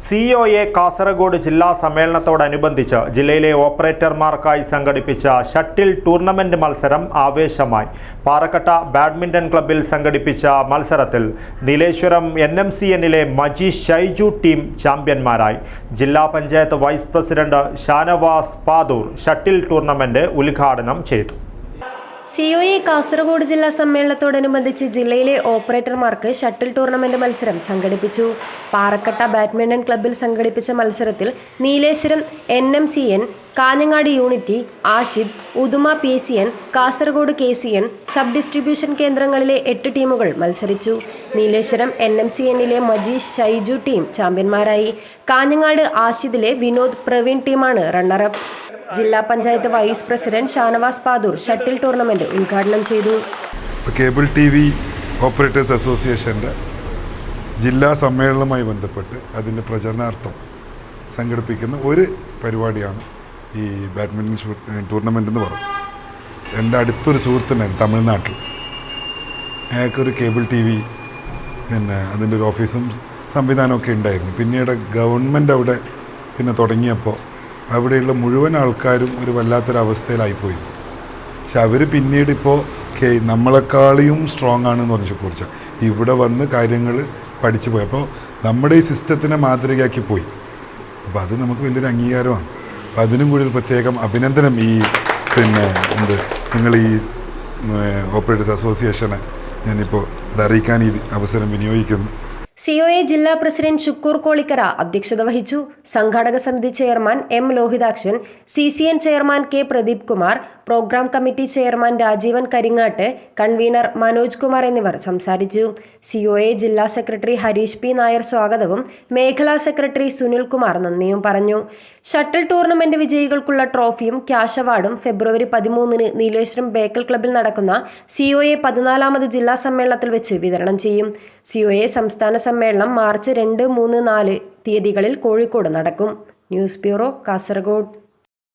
C O A Kasaragod ജില്ലാ സമ്മേളനത്തോടനുബന്ധിച്ച് ജില്ലയിലെ ഓപ്പറേറ്റർമാർക്കായി സംഘടിപ്പിച്ച ഷട്ടിൽ ടൂർണമെന്റ് മത്സരം ആവേശമായി. പാറക്കട്ട ബാഡ്മിന്റൺ ക്ലബിൽ സംഘടിപ്പിച്ച മത്സരത്തിൽ നീലേശ്വരം എൻ എം സി എന്നിലെ മജി ഷൈജു ടീം ചാമ്പ്യന്മാരായി. ജില്ലാ panchayat vice president Shanavas Padur shuttle tournament ഉദ്ഘാടനം ചെയ്തു. സി ഒ ഇ കാസർഗോഡ് ജില്ലാ സമ്മേളനത്തോടനുബന്ധിച്ച് ജില്ലയിലെ ഓപ്പറേറ്റർമാർക്ക് ഷട്ടിൽ ടൂർണമെന്റ് മത്സരം സംഘടിപ്പിച്ചു. പാറക്കട്ട ബാഡ്മിന്റൺ ക്ലബ്ബിൽ സംഘടിപ്പിച്ച മത്സരത്തിൽ Nileshwaram N M C N Kanhangad unity Ashid Uduma P C N Kasaragod K C N sub distribution കേന്ദ്രങ്ങളിലെ എട്ട് ടീമുകൾ മത്സരിച്ചു. നീലേശ്വരം എൻ എം സി എന്നിലെ മജീഷ് ഷൈജു ടീം ചാമ്പ്യന്മാരായി. കാഞ്ഞങ്ങാട് ആഷിദിലെ വിനോദ് പ്രവീൺ ടീമാണ് റണ്ണറപ്പ് ജില്ലാ panchayat vice president Shanavas Padur shuttle tournament ഉദ്ഘാടനം ചെയ്തു. കേബിൾ ടി വി ഓപ്പറേറ്റേഴ്സ് അസോസിയേഷന്റെ ജില്ലാ സമ്മേളനവുമായി ബന്ധപ്പെട്ട് അതിന്റെ പ്രചരണാർത്ഥം സംഘടിപ്പിക്കുന്ന ഒരു പരിപാടിയാണ് ഈ ബാഡ്മിന്റൺ ടൂർണമെന്റ് എന്ന് പറയും എന്റെ അടുത്തൊരു സുഹൃത്തുണ്ടായിരുന്നു തമിഴ്നാട്ടിൽ. അയാൾക്കൊരു കേബിൾ ടി വി പിന്നെ അതിന്റെ ഒരു ഓഫീസും സംവിധാനമൊക്കെ ഉണ്ടായിരുന്നു. പിന്നീട് ഗവൺമെന്റ് അവിടെ പിന്നെ തുടങ്ങിയപ്പോൾ അവിടെയുള്ള മുഴുവൻ ആൾക്കാരും ഒരു വല്ലാത്തൊരവസ്ഥയിലായിപ്പോയിരുന്നു. പക്ഷെ അവർ പിന്നീട് ഇപ്പോൾ കെ നമ്മളെക്കാളിയും സ്ട്രോങ് ആണെന്ന് പറഞ്ഞു കുറച്ച് ഇവിടെ വന്ന് കാര്യങ്ങൾ പഠിച്ചു പോയി. അപ്പോൾ നമ്മുടെ ഈ സിസ്റ്റത്തിനെ മാതൃകയാക്കി പോയി. അപ്പോൾ അത് നമുക്ക് വലിയൊരു അംഗീകാരമാണ്. അപ്പോൾ അതിനും കൂടി ഒരു പ്രത്യേകം അഭിനന്ദനം ഈ പിന്നെ എന്ത് നിങ്ങൾ ഈ ഓപ്പറേറ്റേഴ്സ് അസോസിയേഷനെ ഞാനിപ്പോൾ അത് അറിയിക്കാൻ ഈ അവസരം വിനിയോഗിക്കുന്നു. സി ഒ എ ജില്ലാ പ്രസിഡന്റ് ശുക്കൂർ കോളിക്കര അധ്യക്ഷത വഹിച്ചു. സംഘാടക സമിതി chairman M Lohithakshan C C N chairman K Pradeep Kumar programme committee chairman Rajeevan Karingatt convener Manoj Kumar എന്നിവർ സംസാരിച്ചു. സി ഒ എ ജില്ലാ സെക്രട്ടറി ഹരീഷ് പി നായർ സ്വാഗതവും മേഖലാ സെക്രട്ടറി സുനിൽ കുമാർ നന്ദിയും പറഞ്ഞു. ഷട്ടിൽ ടൂർണമെന്റ് വിജയികൾക്കുള്ള ട്രോഫിയും ക്യാഷ് അവാർഡും ഫെബ്രുവരി പതിമൂന്നിന് നീലേശ്വരം ബേക്കൽ ക്ലബ്ബിൽ നടക്കുന്ന സി ഒ എ പതിനാലാമത് ജില്ലാ സമ്മേളനത്തിൽ വെച്ച് വിതരണം ചെയ്യും. സി ഒ എ സംസ്ഥാന സമ്മേളനം മാർച്ച് രണ്ട് മൂന്ന് നാല് തീയതികളിൽ കോഴിക്കോട് നടക്കും. News bureau Kasaragod.